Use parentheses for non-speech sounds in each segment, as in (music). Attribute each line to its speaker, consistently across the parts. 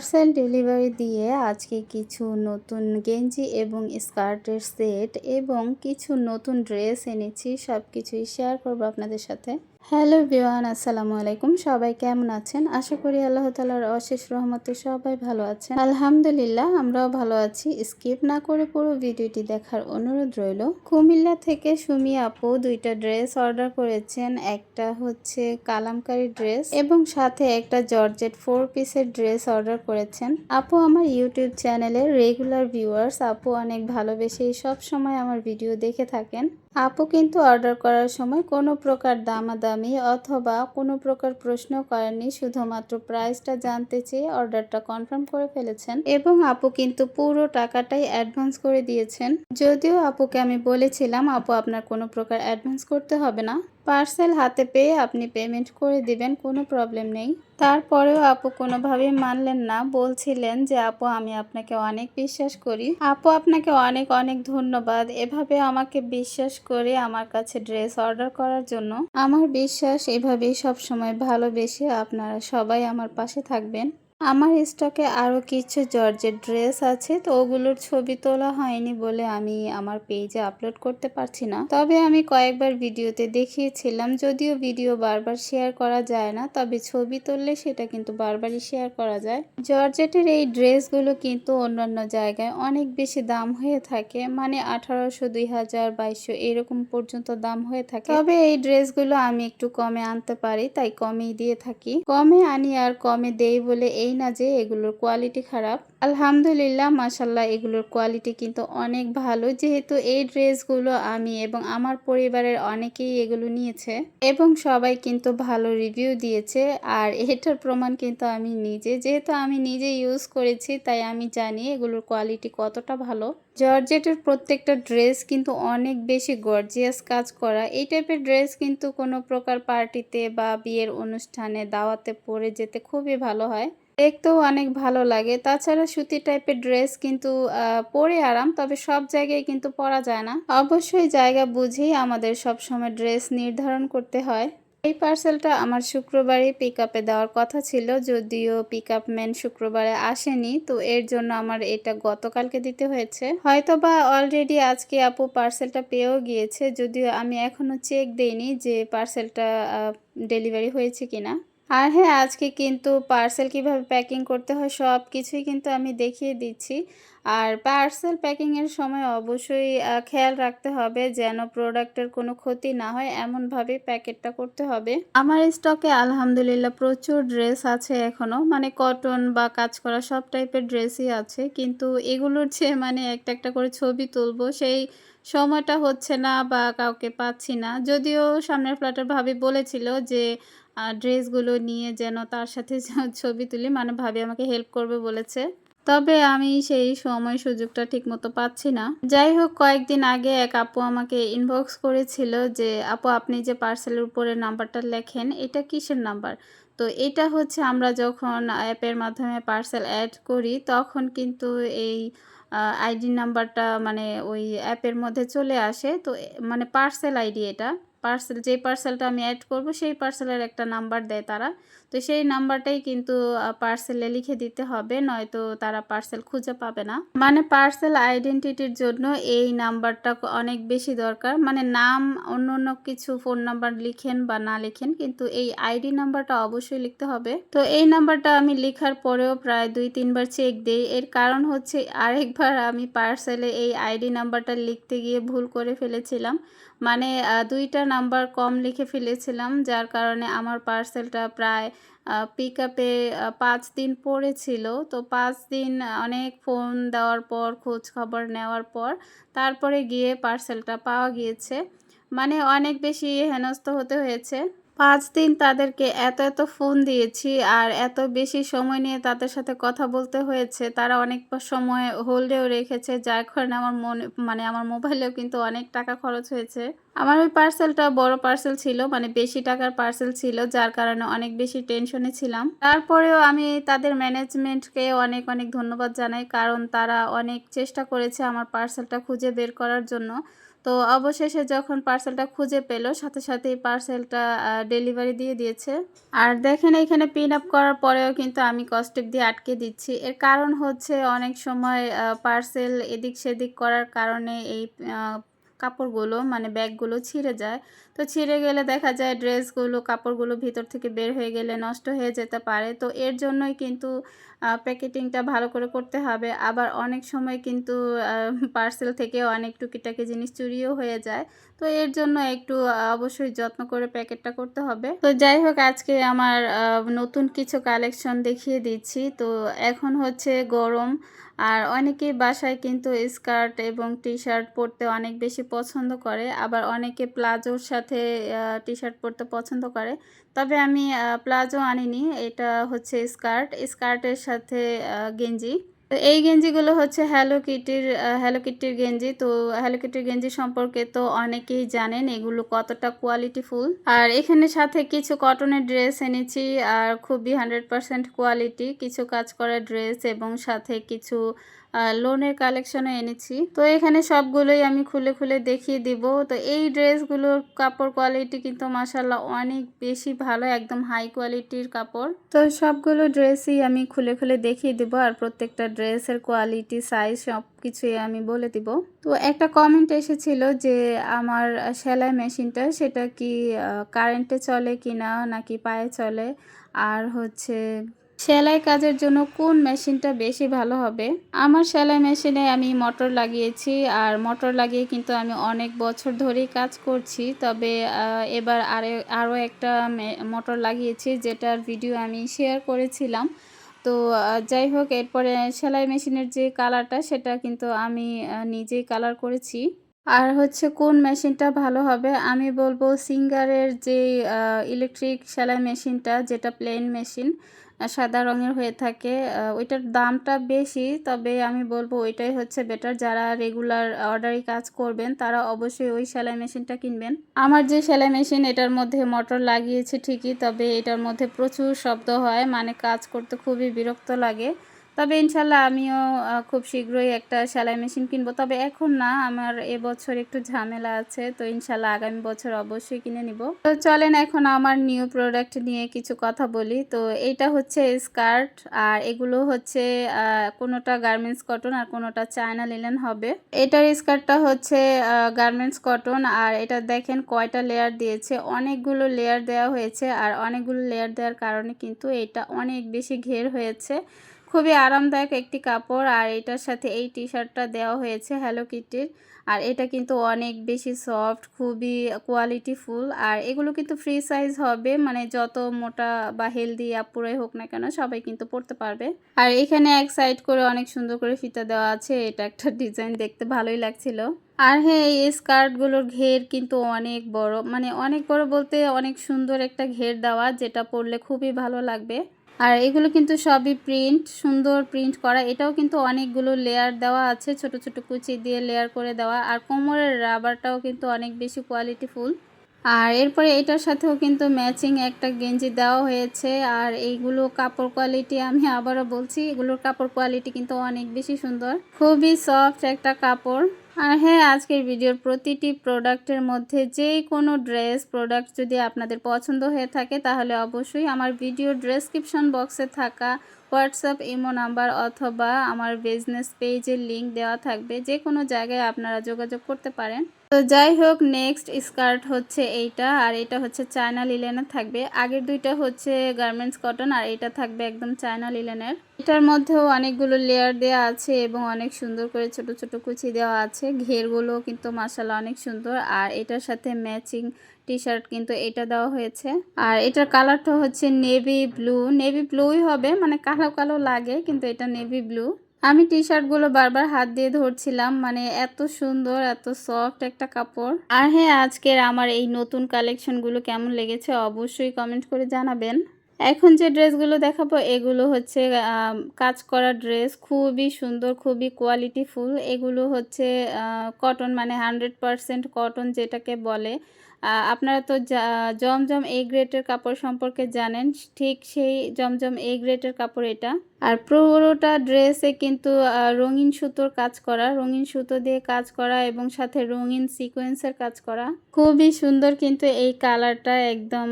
Speaker 1: Parcel delivery দিয়ে আজকে কিছু নতুন গেঞ্জি এবং স্কার্টের সেট এবং কিছু নতুন ড্রেস এনেছি সব কিছুই শেয়ার করব আপনাদের সাথে। হ্যালো বিওয়ান আসসালামু আলাইকুম। সবাই কেমন আছেন? আশা করি আল্লাহ তালার অশেষ রহমতে সবাই ভালো আছেন। আলহামদুলিল্লাহ, আমরাও ভালো আছি। স্কিপ না করে পুরো ভিডিওটি দেখার অনুরোধ রইল। কুমিল্লা থেকে সুমি আপু দুইটা ড্রেস অর্ডার করেছেন। একটা হচ্ছে কালামকারি ড্রেস এবং সাথে একটা জর্জেট ফোর পিসের ড্রেস অর্ডার করেছেন। আপু আমার ইউটিউব চ্যানেলের রেগুলার ভিউয়ার্স, আপু অনেক ভালোবেসেই সব সময় আমার ভিডিও দেখে থাকেন। আপু কিন্তু অর্ডার করার সময় কোনো প্রকার দামাদামি অথবা কোনো প্রকার প্রশ্ন করেননি, শুধুমাত্র প্রাইসটা জানতে চেয়ে অর্ডারটা কনফার্ম করে ফেলেছেন এবং আপু কিন্তু পুরো টাকাটাই অ্যাডভান্স করে দিয়েছেন। যদিও আপুকে আমি বলেছিলাম, আপু, আপনার কোনো প্রকার অ্যাডভান্স করতে হবে না। পার্সেল হাতে পেয়ে আপনি পেমেন্ট করে দিবেন, কোনো প্রবলেম নেই। তারপরেও আপু কোনোভাবেই মানলেন না, বলছিলেন যে, আপু, আমি আপনাকে অনেক বিশ্বাস করি। আপু, আপনাকে অনেক অনেক ধন্যবাদ। এভাবে আমাকে বিশ্বাস করে আমার কাছে ড্রেস অর্ডার করার জন্য। আমার বিশ্বাস এভাবেই সবসময় ভালোবেসে আপনারা সবাই আমার পাশে থাকবেন। আমার স্টকে আরও কিছু জর্জের ড্রেস আছে, তো ওগুলোর ছবি তোলা হয়নি বলে আমি আমার পেজে আপলোড করতে পারছি না। তবে আমি কয়েকবার ভিডিওতে দেখিয়েছিলাম, যদিও ভিডিও বারবার শেয়ার করা যায় না, তবে ছবি তুললে সেটা কিন্তু বারবারই শেয়ার করা যায়। জর্জেটের এই ড্রেসগুলো কিন্তু অন্যান্য জায়গায় অনেক বেশি দাম হয়ে থাকে মানে আঠারোশো দুই হাজার বাইশশো এরকম পর্যন্ত দাম হয়ে থাকে। তবে এই ড্রেসগুলো আমি একটু কমে আনতে পারি, তাই কমেই দিয়ে থাকি। কমে আনি আর কমে দেই বলে এই এই না যে এগুলোর কোয়ালিটি খারাপ। আলহামদুলিল্লাহ মাসাল্লাহ এগুলোর কোয়ালিটি কিন্তু অনেক ভালো। যেহেতু এই ড্রেসগুলো আমি এবং আমার পরিবারের অনেকেই এগুলো নিয়েছে এবং সবাই কিন্তু ভালো রিভিউ দিয়েছে। আর এটার প্রমাণ কিন্তু আমি নিজে, যেহেতু আমি নিজে ইউজ করেছি, তাই আমি জানি এগুলোর কোয়ালিটি কতটা ভালো। জর্জেটের প্রত্যেকটা ড্রেস কিন্তু অনেক বেশি গর্জিয়াস কাজ করা। এই টাইপের ড্রেস কিন্তু কোনো প্রকার পার্টিতে বা বিয়ের অনুষ্ঠানে, দাওয়াতে পরে যেতে খুবই ভালো হয়। দেখতেও অনেক ভালো লাগে। তাছাড়া সুতি টাইপের ড্রেস কিন্তু পরে আরাম, তবে সব জায়গায় কিন্তু পরা যায় না। অবশ্যই জায়গা বুঝেই আমাদের সব সময় ড্রেস নির্ধারণ করতে হয়। এই পার্সেলটা আমার শুক্রবারে পিক আপে দেওয়ার কথা ছিল, যদিও পিক আপ ম্যান শুক্রবারে আসেনি, তো এর জন্য আমার এটা গতকালকে দিতে হয়েছে। হয়তো বা অলরেডি আজকে আপু পার্সেলটা পেয়েও গিয়েছে, যদিও আমি এখনও চেক দেইনি যে পার্সেলটা ডেলিভারি হয়েছে কিনা। আর হ্যাঁ আজকে কিন্তু পার্সেল কীভাবে প্যাকিং করতে হয় সব কিছুই কিন্তু আমি দেখিয়ে দিচ্ছি। আর পার্সেল প্যাকিংয়ের সময় অবশ্যই খেয়াল রাখতে হবে যেন প্রোডাক্টের কোনো ক্ষতি না হয়, এমনভাবে প্যাকেটটা করতে হবে। আমার স্টকে আলহামদুলিল্লাহ প্রচুর ড্রেস আছে এখনও মানে কটন বা কাজ করা সব টাইপের ড্রেসই আছে। কিন্তু এগুলোর চেয়ে মানে একটা একটা করে ছবি তুলবো, সেই সময়টা হচ্ছে না বা কাউকে পাচ্ছি না। যদিও সামনের ফ্ল্যাটের ভাবি বলেছিল যে ড্রেসগুলো নিয়ে যেন তার সাথে (laughs) ছবি তুলি। মানে ভাবি আমাকে হেল্প করবে বলেছে। তবে আমি সেই সময় সুযোগটা ঠিক মতো পাচ্ছি না। যাই হোক, কয়েকদিন আগে এক আপু আমাকে ইনবক্স করেছিল যে, আপু, আপনি যে পার্সেলের উপরে নাম্বারটা লেখেন, এটা কিসের নাম্বার তো এটা হচ্ছে আমরা যখন অ্যাপের মাধ্যমে পার্সেল অ্যাড করি, তখন কিন্তু এই আইডি নাম্বারটা মানে ওই অ্যাপের মধ্যে চলে আসে। তো মানে পার্সেল আইডি এটা। পার্সেল যে পার্সেলটা আমি অ্যাড করব, সেই পার্সেলের একটা নাম্বার দেয় তারা। তো সেই নাম্বারটাই কিন্তু পার্সেলে লিখে দিতে হবে, নয়তো তারা পার্সেল খুঁজে পাবে না। মানে পার্সেল আইডেন্টিটির জন্য এই নাম্বারটা অনেক বেশি দরকার। মানে নাম, অন্য অন্য কিছু ফোন নাম্বার লিখেন বা না লিখেন, কিন্তু এই আইডি নাম্বারটা অবশ্যই লিখতে হবে। তো এই নাম্বারটা আমি লেখার পরেও প্রায় দুই, তিনবার চেক দিই। এর কারণ হচ্ছে, আরেকবার আমি পার্সেলে এই আইডি নাম্বারটা লিখতে গিয়ে ভুল করে ফেলেছিলাম। মানে দুইটা নাম্বার কম লিখে ফেলেছিলাম, যার কারণে আমার পার্সেলটা প্রায় পিক আপে পাঁচ দিন পড়েছিল। তো পাঁচ দিন অনেক ফোন দেওয়ার পর, খোঁজ খবর নেওয়ার পর, তারপরে গিয়ে পার্সেলটা পাওয়া গিয়েছে। মানে অনেক বেশি হেনস্থ হতে হয়েছে। পাঁচ দিন তাদেরকে এত এত ফোন দিয়েছি আর এত বেশি সময় নিয়ে তাদের সাথে কথা বলতে হয়েছে, তারা অনেক সময় হোল্ডেও রেখেছে, যার কারণে আমার মনে মানে আমার মোবাইলেও কিন্তু অনেক টাকা খরচ হয়েছে। আমার ওই পার্সেলটা বড় পার্সেল ছিল মানে বেশি টাকার পার্সেল ছিল, যার কারণে অনেক বেশি টেনশনে ছিলাম। তারপরেও আমি তাদের ম্যানেজমেন্টকে অনেক অনেক ধন্যবাদ জানাই, কারণ তারা অনেক চেষ্টা করেছে আমার পার্সেলটা খুঁজে বের করার জন্য। তো অবশেষে যখন পার্সেলটা খুঁজে পেল, সাথে সাথে পার্সেলটা ডেলিভারি দিয়ে দিয়েছে। আর দেখেন এখানে পিন আপ করার পরেও কিন্তু আমি কস্টেপ দিয়ে আটকে দিচ্ছি। এর কারণ হচ্ছে অনেক সময় পার্সেল এদিক সেদিক করার কারণে এই কাপড়গুলো মানে ব্যাগগুলো ছিঁড়ে যায়। তো ছিঁড়ে গেলে দেখা যায় ড্রেসগুলো, কাপড়গুলো ভিতর থেকে বের হয়ে গেলে নষ্ট হয়ে যেতে পারে। তো এর জন্যই কিন্তু প্যাকেটিংটা ভালো করে করতে হবে। আবার অনেক সময় কিন্তু পার্সেল থেকে অনেক টুকিটাকি জিনিস চুরিও হয়ে যায়। তো এর জন্য একটু অবশ্যই যত্ন করে প্যাকেটটা করতে হবে। তো যাই হোক, আজকে আমার নতুন কিছু কালেকশন দেখিয়ে দিচ্ছি। তো এখন হচ্ছে গরম। আর অনেকেই বাসায় কিন্তু স্কার্ট এবং টি শার্ট পরতে অনেক বেশি পছন্দ করে। আবার অনেকে প্লাজোর সাথে টি শার্ট পরতে পছন্দ করে। তবে আমি প্লাজো আনিনি। এটা হচ্ছে স্কার্ট। স্কার্টের সাথে গেঞ্জি। এই গেঞ্জিগুলো হচ্ছে হ্যালো কিটির হ্যালো কিটির গেঞ্জি। তো হ্যালো কিটির গেঞ্জি সম্পর্কে তো অনেকেই জানেন এগুলো কতটা কোয়ালিটিফুল আর এখানে সাথে কিছু কটনের ড্রেস এনেছি, আর খুবই হান্ড্রেড পারসেন্ট কোয়ালিটি কিছু কাজ করা ড্রেস এবং সাথে কিছু লোনের কালেকশনও এনেছি। তো এখানে সবগুলোই আমি খুলে খুলে দেখিয়ে দিব। তো এই ড্রেসগুলোর কাপড় কোয়ালিটি কিন্তু মাসাল্লাহ অনেক বেশি ভালো, একদম হাই কোয়ালিটির কাপড়। তো সবগুলো ড্রেসই আমি খুলে খুলে দেখিয়ে দিব আর প্রত্যেকটা ড্রেসের কোয়ালিটি সাইজ সব কিছুই আমি বলে দিব। তো একটা কমেন্ট এসেছিল যে আমার সেলাই মেশিনটা সেটা কি কারেন্টে চলে কি না নাকি পায়ে চলে? আর হচ্ছে সেলাই কাজের জন্য কোন মেশিনটা বেশি ভালো হবে? আমার সেলাই মেশিনে আমি মোটর লাগিয়েছি আর মোটর লাগিয়ে কিন্তু আমি অনেক বছর ধরেই কাজ করছি। তবে এবার আরে, আরও একটা মোটর লাগিয়েছি যেটার ভিডিও আমি শেয়ার করেছিলাম। তো যাই হোক, এরপরে সেলাই মেশিনের যে কালারটা সেটা কিন্তু আমি নিজেই কালার করেছি। আর হচ্ছে কোন মেশিনটা ভালো হবে? আমি বলব সিঙ্গারের যে ইলেকট্রিক সেলাই মেশিনটা যেটা প্লেন মেশিন সাদা রঙের হয়ে থাকে। ওইটার দামটা বেশি, তবে আমি বলব ওইটাই হচ্ছে বেটার যারা রেগুলার অর্ডারি কাজ করবেন, তারা অবশ্যই ওই সেলাই মেশিনটা কিনবেন। আমার যে সেলাই মেশিন, এটার মধ্যে মোটর লাগিয়েছে ঠিকই, তবে এটার মধ্যে প্রচুর শব্দ হয় মানে কাজ করতে খুবই বিরক্ত লাগে। তবে ইনশাল্লাহ আমিও খুব শীঘ্রই একটা সেলাই মেশিন কিনবো। তবে এখন না, আমার এবছর একটু ঝামেলা আছে, তো ইনশাল্লাহ আগামী বছর অবশ্যই কিনে নিব। তো চলেন এখন আমার নিউ প্রোডাক্ট নিয়ে কিছু কথা বলি। তো এইটা হচ্ছে স্কার্ট আর এগুলো হচ্ছে কোনোটা গার্মেন্টস কটন আর কোনোটা চায়না লিলেন হবে। এটার স্কার্টটা হচ্ছে গার্মেন্টস কটন আর এটা দেখেন কয়টা লেয়ার দিয়েছে। অনেকগুলো লেয়ার দেওয়া হয়েছে, আর অনেকগুলো লেয়ার দেওয়ার কারণে কিন্তু এটা অনেক বেশি ঘের হয়েছে। খুবই আরামদায়ক একটি কাপড়, আর এটার সাথে এই টি শার্টটা দেওয়া হয়েছে হ্যালো কিটির আর এটা কিন্তু অনেক বেশি সফট খুবই কোয়ালিটিফুল আর এগুলো কিন্তু ফ্রি সাইজ হবে মানে যত মোটা বা হেলদি আপুরাই হোক না কেন, সবাই কিন্তু পরতে পারবে। আর এখানে এক সাইড করে অনেক সুন্দর করে ফিতা দেওয়া আছে, এটা একটা ডিজাইন দেখতে ভালোই লাগছিল। আর হ্যাঁ এই স্কার্টগুলোর ঘের কিন্তু অনেক বড় মানে অনেক বড় বলতে অনেক সুন্দর একটা ঘের দেওয়া, যেটা পরলে খুবই ভালো লাগবে। আর এগুলো কিন্তু সবই প্রিন্ট সুন্দর প্রিন্ট করা। এটাও কিন্তু অনেকগুলো লেয়ার দেওয়া আছে, ছোট ছোট কুচি দিয়ে লেয়ার করে দেওয়া। আর কোমরের রাবারটাও কিন্তু অনেক বেশি কোয়ালিটিফুল আর এরপরে এটার সাথেও কিন্তু ম্যাচিং একটা গেঞ্জি দেওয়া হয়েছে। আর এইগুলো কাপড় কোয়ালিটি আমি আবারও বলছি, এগুলোর কাপড় কোয়ালিটি কিন্তু অনেক বেশি সুন্দর। খুবই সফট একটা কাপড়। আর হ্যাঁ আজকের ভিডিওর প্রতিটি প্রোডাক্টের মধ্যে যে কোনো ড্রেস প্রোডাক্ট যদি আপনাদের পছন্দ হয়ে থাকে, তাহলে অবশ্যই আমার ভিডিও ডেসক্রিপশন বক্সে থাকা হোয়াটসঅ্যাপ, ইমো নাম্বার অথবা আমার বিজনেস পেজের লিঙ্ক দেওয়া থাকবে। যে কোনো জায়গায় আপনারা যোগাযোগ করতে পারেন। তো যাই হোক, নেক্সট স্কার্ট হচ্ছে এইটা আর এটা হচ্ছে চায়না লিলেনের থাকবে। আগের দুইটা হচ্ছে গার্মেন্টস কটন আর এটা থাকবে একদম চায়না লিলেনের। এটার মধ্যেও অনেকগুলো লেয়ার দেওয়া আছে এবং অনেক সুন্দর করে ছোট ছোট কুচি দেওয়া আছে। ঘেরগুলো কিন্তু মাসাল্লাহ অনেক সুন্দর। আর এটার সাথে ম্যাচিং টি শার্ট কিন্তু এটা দেওয়া হয়েছে। আর এটার কালারটা হচ্ছে নেভি ব্লু নেভি ব্লুই হবে মানে কালো কালো লাগে, কিন্তু এটা নেভি ব্লু আমি টি শার্টগুলো বারবার হাত দিয়ে ধরছিলাম মানে এত সুন্দর, এত সফট একটা কাপড়। আর হ্যাঁ আজকের আমার এই নতুন কালেকশনগুলো কেমন লেগেছে অবশ্যই কমেন্ট করে জানাবেন। এখন যে ড্রেসগুলো দেখাবো, এগুলো হচ্ছে কাজ করা ড্রেস খুবই সুন্দর, খুবই কোয়ালিটিফুল এগুলো হচ্ছে কটন মানে হান্ড্রেড পারসেন্ট কটন যেটাকে বলে। আপনারা তো জমজম এ গ্রেটের কাপড় সম্পর্কে জানেন, ঠিক সেই জমজম এ গ্রেটের কাপড় এটা। আর পুরোটা ড্রেসে কিন্তু রঙিন সুতোর কাজ করা। রঙিন সুতো দিয়ে কাজ করা এবং সাথে রঙিন সিকোয়েন্সের কাজ করা। খুবই সুন্দর কিন্তু এই কালারটা একদম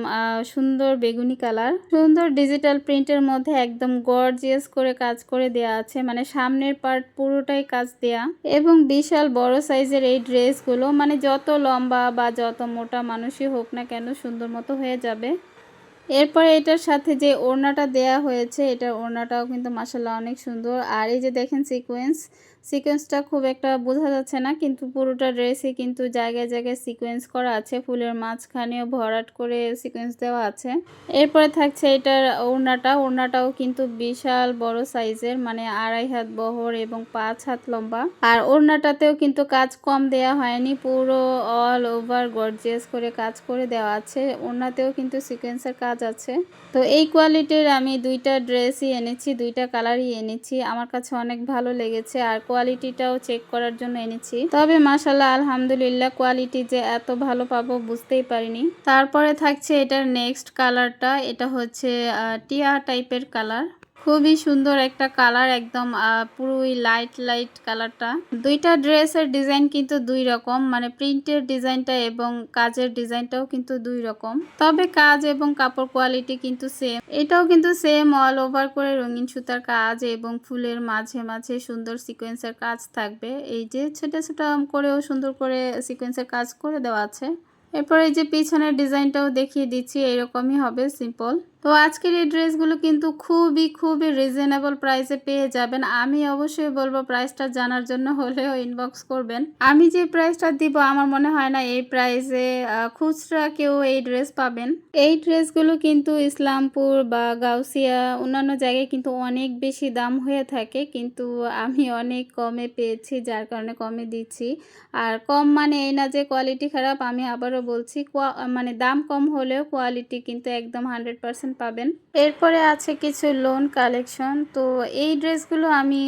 Speaker 1: সুন্দর বেগুনি কালার। সুন্দর ডিজিটাল প্রিন্টের মধ্যে একদম গর্জিয়াস করে কাজ করে দেয়া আছে। মানে সামনের পার্ট পুরোটাই কাজ দেয়া। এবং বিশাল বড় সাইজের এই ড্রেসগুলো মানে যত লম্বা বা যত মোটা মানুষই হোক না কেন সুন্দর মতো হয়ে যাবে। এরপরে এটার সাথে যে ওড়নাটা দেয়া হয়েছে, এটার ওড়নাটাও কিন্তু মাসাল্লাহ অনেক সুন্দর। আর এই যে দেখেন সিকোয়েন্স সিকোয়েন্সটা খুব একটা বোঝা যাচ্ছে না, কিন্তু পুরোটা ড্রেসে কিন্তু জায়গায় জায়গায় সিকোয়েন্স করা আছে, ফুলের মাঝখানেও ভরাট করে সিকোয়েন্স দেওয়া আছে। এরপরে থাকছে এটার ওড়নাটা, ওড়নাটাও কিন্তু বিশাল বড় সাইজের মানে আড়াই হাত বহর এবং পাঁচ হাত লম্বা। আর ওড়নাটাতেও কিন্তু কাজ কম দেয়া হয়নি, পুরো অল ওভার গর্জিয়াস করে কাজ করে দেওয়া আছে, ওড়নাতেও কিন্তু সিকোয়েন্সের কাজ আছে। তো এই কোয়ালিটির আমি দুইটা ড্রেসই এনেছি, দুইটা কালারই এনেছি, আমার কাছে অনেক ভালো লেগেছে, আর কোয়ালিটিটাও চেক করার জন্য এনেছি। তবে মাসাল্লাহ আলহামদুলিল্লাহ কোয়ালিটি যে এত ভালো পাবো বুঝতেই পারিনি। তারপরে থাকছে এটার নেক্সট কালারটা এটা হচ্ছে টিয়া টাইপের কালার খুবই সুন্দর একটা কালার একদম পুরোই লাইট লাইট কালারটা। দুইটা ড্রেসের ডিজাইন কিন্তু দুই রকম মানে প্রিন্টের ডিজাইনটা এবং কাজের ডিজাইনটাও কিন্তু দুই রকম। তবে কাজ এবং কাপড় কোয়ালিটি কিন্তু সেম এটাও কিন্তু সেম অল ওভার করে রঙিন সুতার কাজ এবং ফুলের মাঝে মাঝে সুন্দর সিকোয়েন্সের কাজ থাকবে। এই যে ছোট ছোট করেও সুন্দর করে সিকোয়েন্সের কাজ করে দেওয়া আছে। এরপর এই যে পিছনের ডিজাইনটাও দেখিয়ে দিচ্ছি, এরকমই হবে সিম্পল তো আজকের এই ড্রেসগুলো কিন্তু খুবই খুবই রিজনেবল প্রাইসে পেয়ে যাবেন। আমি অবশ্যই বলব প্রাইসটা জানার জন্য হলেও ইনবক্স করবেন। আমি যে প্রাইসটা দিব, আমার মনে হয় না এই প্রাইসে খুচরা কেউ এই ড্রেস পাবেন। এই ড্রেসগুলো কিন্তু ইসলামপুর বা গাউসিয়া অন্যান্য জায়গায় কিন্তু অনেক বেশি দাম হয়ে থাকে। কিন্তু আমি অনেক কমে পেয়েছি, যার কারণে কমে দিচ্ছি। আর কম মানে এই না যে কোয়ালিটি খারাপ, আমি আবারও বলছি মানে দাম কম হলেও কোয়ালিটি কিন্তু একদম হান্ড্রেড পার্সেন্ট পাবেন। এরপরে আছে কিছু লোন কালেকশন তো এই ড্রেসগুলো আমি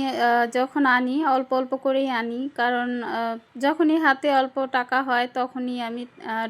Speaker 1: যখন আনি, অল্প অল্প করেই আনি, কারণ যখনই হাতে অল্প টাকা হয়, তখনই আমি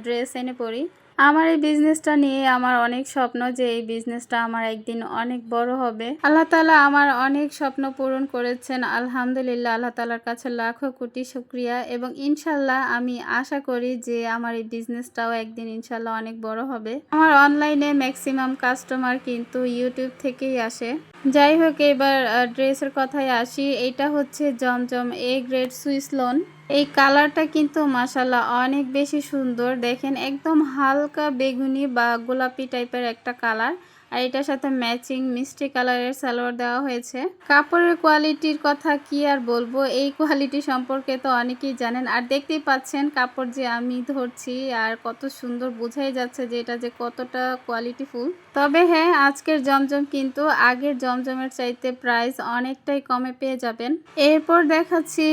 Speaker 1: ড্রেস এনে পড়ি আমার এই বিজনেসটা নিয়ে আমার অনেক স্বপ্ন যে এই বিজনেসটা আমার একদিন অনেক বড় হবে। আল্লাহ তালা আমার অনেক স্বপ্ন পূরণ করেছেন। আলহামদুলিল্লাহ আল্লাহ তালার কাছে লাখো কোটি শুক্রিয়া এবং ইনশাল্লাহ আমি আশা করি যে আমার এই বিজনেসটাও একদিন ইনশাল্লাহ অনেক বড় হবে। আমার অনলাইনে ম্যাক্সিমাম কাস্টমার কিন্তু ইউটিউব থেকেই আসে। যাই হোক, এবার ড্রেসের কথায় আসি। এটা হচ্ছে জমজম এ গ্রেড সুইস লোন এই কালারটা কিন্তু মাসাল্লাহ অনেক বেশি সুন্দর। দেখেন, একদম হালকা বেগুনি বা গোলাপি টাইপের একটা কালার। আর এটার সাথে ম্যাচিং মিষ্টি কালারের সালোয়ার দেওয়া হয়েছে। কাপড়ের কোয়ালিটির কথা কি আর বলব? এই কোয়ালিটি সম্পর্কে তো অনেকেই জানেন। আর দেখতেই পাচ্ছেন কাপড় যে আমি ধরছি আর কত সুন্দর বোঝাই যাচ্ছে যে এটা যে কতটা কোয়ালিটিফুল তবে হ্যাঁ আজকের জমজম কিন্তু আগের জমজমের চাইতে প্রাইস অনেকটাই কমে পেয়ে যাবেন। এরপর দেখাচ্ছি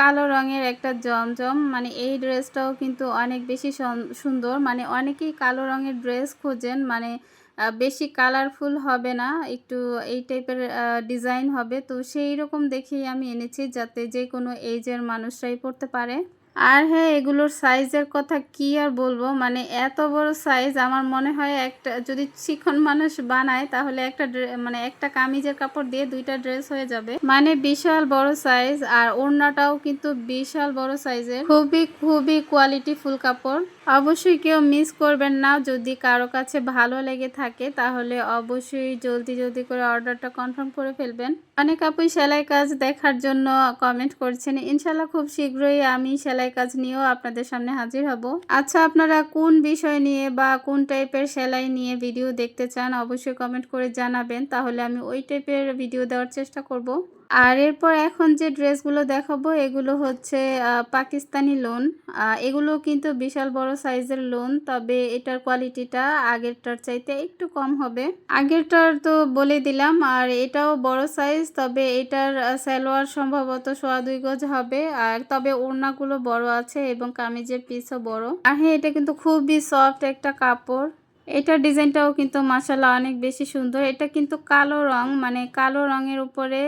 Speaker 1: কালো রঙের একটা জমজম। মানে এই ড্রেসটাও কিন্তু অনেক বেশি সুন্দর। মানে অনেকেই কালো রঙের ড্রেস খোঁজেন। মানে বেশি কালারফুল হবে না, একটু এই টাইপের ডিজাইন হবে। তো সেই রকম দেখেই আমি এনেছি যাতে যে কোনো এজের মানুষরাই পড়তে পারে। আর হ্যাঁ এগুলোর সাইজের কথা কি আর বলব? মানে এত বড় সাইজ আমার মনে হয় একটা, যদি শিক্ষণ মানুষ বানায়, তাহলে একটা মানে একটা কামিজের কাপড় দিয়ে দুইটা ড্রেস হয়ে যাবে। মানে বিশাল বড় সাইজ আর ওড়নাটাও কিন্তু বিশাল বড় সাইজের খুবই খুবই কোয়ালিটি ফুল কাপড়। অবশ্যই কেউ মিস করবেন না। যদি কারও কাছে ভালো লেগে থাকে, তাহলে অবশ্যই জলদি জলদি করে অর্ডারটা কনফার্ম করে ফেলবেন। অনেক আপুই সেলাই কাজ দেখার জন্য কমেন্ট করছেন। ইনশাল্লাহ খুব শীঘ্রই আমি সেলাই কাজ নিয়েও আপনাদের সামনে হাজির হব। আচ্ছা আপনারা কোন বিষয় নিয়ে বা কোন টাইপের সেলাই নিয়ে ভিডিও দেখতে চান, অবশ্যই কমেন্ট করে জানাবেন। তাহলে আমি ওই টাইপের ভিডিও দেওয়ার চেষ্টা করব। আর এরপর এখন যে ড্রেসগুলো দেখাবো, এগুলো হচ্ছে পাকিস্তানি লোন। এগুলো কিন্তু বিশাল বড় সাইজের লোন, তবে এটার কোয়ালিটিটা আগেরটার চাইতে একটু কম হবে। আগেরটার তো বলে দিলাম, আর এটাও বড় সাইজ, তবে এটার সালোয়ার সম্ভবত সোয়া দুই গজ হবে। আর তবে ওড়নাগুলো বড় আছে এবং কামিজের পিসও বড়। আর হ্যাঁ এটা কিন্তু খুবই সফট একটা কাপড়। এটার ডিজাইনটাও কিন্তু মাসাল্লাহ অনেক বেশি সুন্দর। এটা কিন্তু কালো রং মানে কালো রঙের উপরে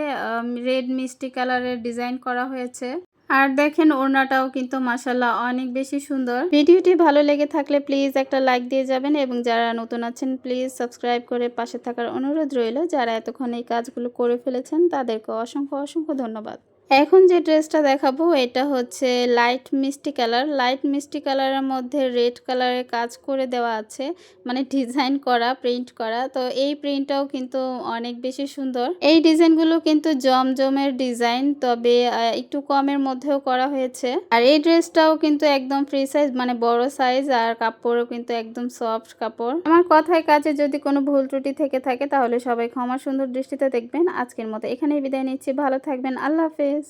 Speaker 1: রেড মিষ্টি কালারের ডিজাইন করা হয়েছে। আর দেখেন ওড়নাটাও কিন্তু মাসাল্লাহ অনেক বেশি সুন্দর। ভিডিওটি ভালো লেগে থাকলে প্লিজ একটা লাইক দিয়ে যাবেন এবং যারা নতুন আছেন প্লিজ সাবস্ক্রাইব করে পাশে থাকার অনুরোধ রইল। যারা এতক্ষণ এই কাজগুলো করে ফেলেছেন, তাদেরকে অসংখ্য অসংখ্য ধন্যবাদ। এখন যে ড্রেসটা দেখাবো, এটা হচ্ছে লাইট মিষ্টি কালার লাইট মিষ্টি কালারের মধ্যে রেড কালারের কাজ করে দেওয়া আছে মানে ডিজাইন করা প্রিন্ট করা। তো এই প্রিন্টটাও কিন্তু অনেক বেশি সুন্দর। এই ডিজাইনগুলো কিন্তু জমজমের ডিজাইন, তবে একটু কমের মধ্যেও করা হয়েছে। আর এই ড্রেসটাও কিন্তু একদম ফ্রি সাইজ মানে বড় সাইজ আর কাপড়ও কিন্তু একদম সফট কাপড়। আমার কথায় কাজে যদি কোনো ভুল ত্রুটি থেকে থাকে, তাহলে সবাই ক্ষমা সুন্দর দৃষ্টিতে দেখবেন। আজকের মতো এখানেই বিদায় নিচ্ছি। ভালো থাকবেন। আল্লাহ হাফেজ।